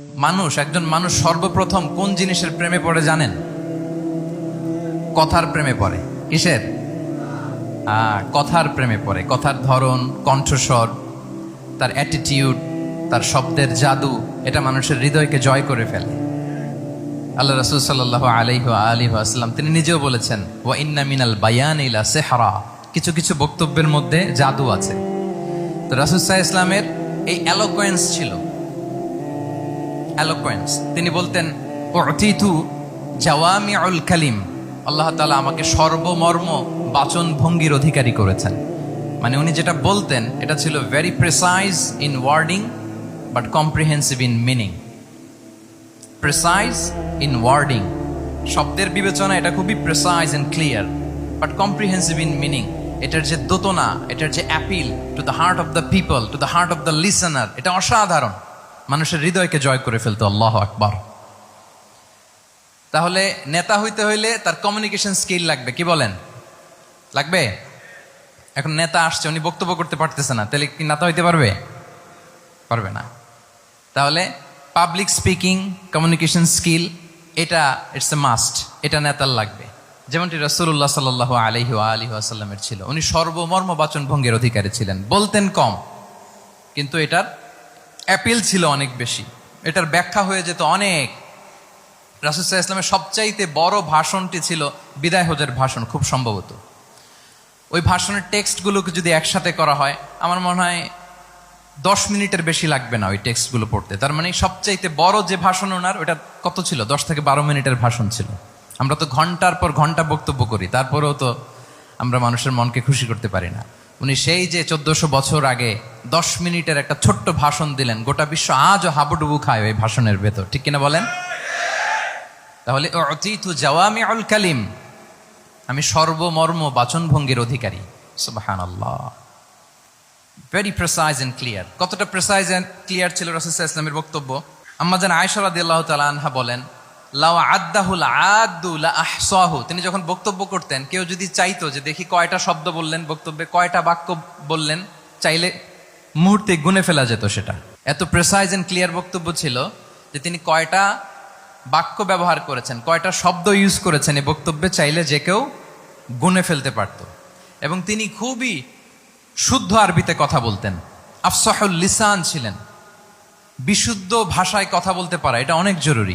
মানুষ, একজন মানুষ সর্বপ্রথম কোন জিনিসের প্রেমে পড়ে জানেন? কথার প্রেমে পড়ে। কিসের? কথার প্রেমে পড়ে। কথার ধরন, কণ্ঠস্বর, তার অ্যাটিটিউড তার শব্দের জাদু, এটা মানুষের হৃদয়কে জয় করে ফেলে। আল্লাহ রসুল সাল্লাহ আলাইহ আলী আসলাম তিনি নিজেও বলেছেন ও ইন্না মিনাল বায়ান ইলা সেহারা। কিছু কিছু বক্তব্যের মধ্যে জাদু আছে। তো রাসুল সাহা ইসলামের এই অ্যালোকোয়েন্স ছিল। অ্যালোকোয়েন্স তিনি বলতেন অতিথু জাওয়ামিউল কালিম। আল্লাহ তালা আমাকে সর্বমর্ম বাচন ভঙ্গির অধিকারী করেছেন। মানে উনি যেটা বলতেন, এটা ছিল very precise in wording but comprehensive in meaning precise in wording শব্দের বিবেচনা এটা খুবই precise and clear but comprehensive in meaning এটার যে দোতনা, এটার যে appeal to the heart of the people to the heart of the listener এটা অসাধারণ। মানুষের হৃদয়কে জয় করে ফেলতো, আল্লাহ আকবার। তাহলে নেতা হইতে হইলে তার কমিউনিকেশন স্কিল লাগবে, কি বলেন? লাগবে? এখন নেতা আসছে, উনি বক্তব্য করতে পারতেছে না, তাহলে কি নেতা হইতে পারবে? পারবে না। তাহলে পাবলিক স্পিকিং কমিউনিকেশন স্কিল এটা ইটস এ মাস্ট এটা নেতার লাগবে। যেমনটি রসুল্লাহ সাল আলহি আলী আসাল্লামের ছিল। উনি সর্বমর্ম বাচন ভঙ্গের অধিকারী ছিলেন, বলতেন কম, কিন্তু এটার অ্যাপিল ছিল অনেক বেশি। এটার ব্যাখ্যা হয়ে যেত অনেক। রাসুসাহ ইসলামের সবচাইতে বড় ভাষণটি ছিল বিদায় হজের ভাষণ, খুব সম্ভবত। ওই ভাষণের টেক্সটগুলোকে যদি একসাথে করা হয়, আমার মনে হয় দশ মিনিটের বেশি লাগবে না ওই টেক্সটগুলো পড়তে। তার মানে সবচাইতে বড় যে ভাষণ ওনার, ওটা কত ছিল? দশ থেকে বারো মিনিটের ভাষণ ছিল। আমরা তো ঘণ্টার পর ঘণ্টা বক্তব্য করি, তারপরেও তো আমরা মানুষের মনকে খুশি করতে পারি না। উনি সেই যে চোদ্দশো বছর আগে দশ মিনিটের একটা ছোট্ট ভাষণ দিলেন, গোটা বিশ্ব আজও হাবুডুবু খায় ওই ভাষণের ভেতর। ঠিক কিনা বলেন? তাহলে অতীতু জাওয়ামি আল কালিম আমি সর্বমর্ম বাচনভঙ্গির অধিকারী। সুবাহান আল্লাহ ভেরি প্রেসাইজ এন্ড ক্লিয়ার কতটা প্রেসাইজ এন্ড ক্লিয়ার ছিল রসুল্লাহ ইসলামের বক্তব্য? আম্মাজান আয়সা রাদিয়াল্লাহ তাআলা আনহা বলেন তিনি যখন বক্তব্য করতেন, কেউ যদি চাইতো যে দেখি কয়টা শব্দ বললেন, বক্তব্যে কয়টা বাক্য বললেন, চাইলে মুহূর্তে গুনে ফেলা যেত সেটা। এত প্রেসাইজ এন্ড ক্লিয়ার বক্তব্য ছিল যে তিনি কয়টা বাক্য ব্যবহার করেছেন, কয়টা শব্দ ইউজ করেছেন এই বক্তব্যে চাইলে যে কেউ গুনে ফেলতে পারত। এবং তিনি খুবই শুদ্ধ আরবিতে কথা বলতেন। আফসাহুল লিসান ছিলেন। বিশুদ্ধ ভাষায় কথা বলতে পারা, এটা অনেক জরুরি।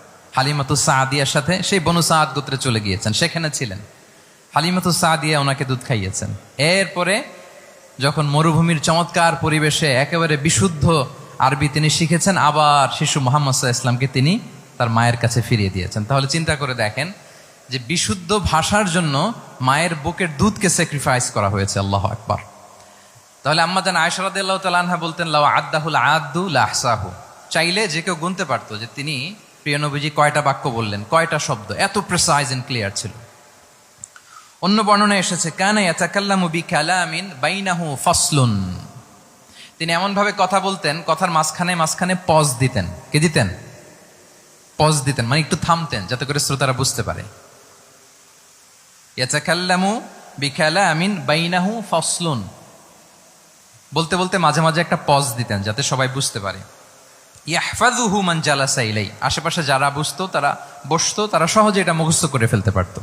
হালিমাতু সাদিয়ার সাথে সেই বনু সাদ গোত্রে চলে গিয়েছেন, সেখানে ছিলেন। হালিমাতু সাদিয়া ওনাকে দুধ খাইয়েছেন। এরপরে যখন মরুভূমির চমৎকার পরিবেশে একেবারে বিশুদ্ধ আরবি তিনি শিখেছেন, আবার শিশু মোহাম্মদ ইসলামকে তিনি তার মায়ের কাছে ফিরিয়ে দিয়েছেন। তাহলে চিন্তা করে দেখেন যে বিশুদ্ধ ভাষার জন্য মায়ের বুকের দুধকে স্যাক্রিফাইস করা হয়েছে, আল্লাহ একবার তাহলে আম্মা জান আয়সরাদ বলতেন, লাউ আদাহুল আদু লাহসাহু চাইলে যে কেউ গুনতে পারতো যে তিনি প্রিয় নবীজি কয়টা বাক্য বললেন? কয়টা শব্দ? এত প্রেসাইজ এন্ড ক্লিয়ার ছিল। অন্য বর্ণনা এসেছে, কানা ইয়াতাকাল্লামু বিকালামিন বাইনাহু ফাসলুন। তিনি এমন ভাবে কথা বলতেন, কথার মাঝখানে মাঝখানে পজ দিতেন। কে দিতেন? পজ দিতেন মানে একটু থামতেন, যাতে করে শ্রোতারা বুঝতে পারে। ইয়াতাকাল্লামু বিকালামিন বাইনাহু ফাসলুন। বলতে বলতে মাঝে মাঝে একটা পজ দিতেন, যাতে সবাই বুঝতে পারে। ইয়াহফাজুহু মান জালাসা ইলাই আশেপাশে যারা বুঝতো, তারা বসতো, তারা সহজে এটা মুখস্থ করে ফেলতে পারতো।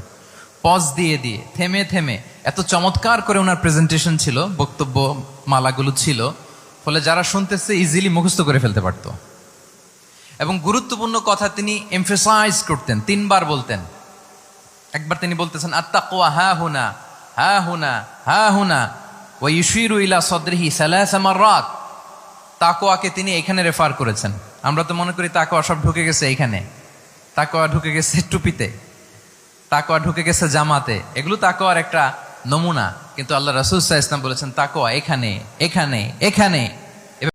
পজ দিয়ে দিয়ে, থেমে থেমে, এত চমৎকার করে ওনার প্রেজেন্টেশন ছিল, বক্তব্য মালাগুলো ছিল, ফলে যারা শুনতেছে ইজিলি মুখস্থ করে ফেলতে পারতো। এবং গুরুত্বপূর্ণ কথা, তিনি এমফেসাইজ করতেন, তিনবার বলতেন। একবার তিনি বলতেছেন, আত্তাকুয়া হা হুনা হা হুনা হা হুনা ওয়া ইউশিরু ইলা সদরিহি সালাসা মাররাত। তাকোয়াকে তিনি এখানে রেফার করেছেন। আমরা তো মনে করি তাকোয়া সব ঢুকে গেছে এখানে। তাকোয়া ঢুকে গেছে টুপিতে। তাকোয়া ঢুকে গেছে জামাতে। এগুলো তাকোয়ার একটা নমুনা। কিন্তু আল্লাহ রাসুল সাহা ইসলাম বলেছেন তাকোয়া এখানে এখানে এখানে।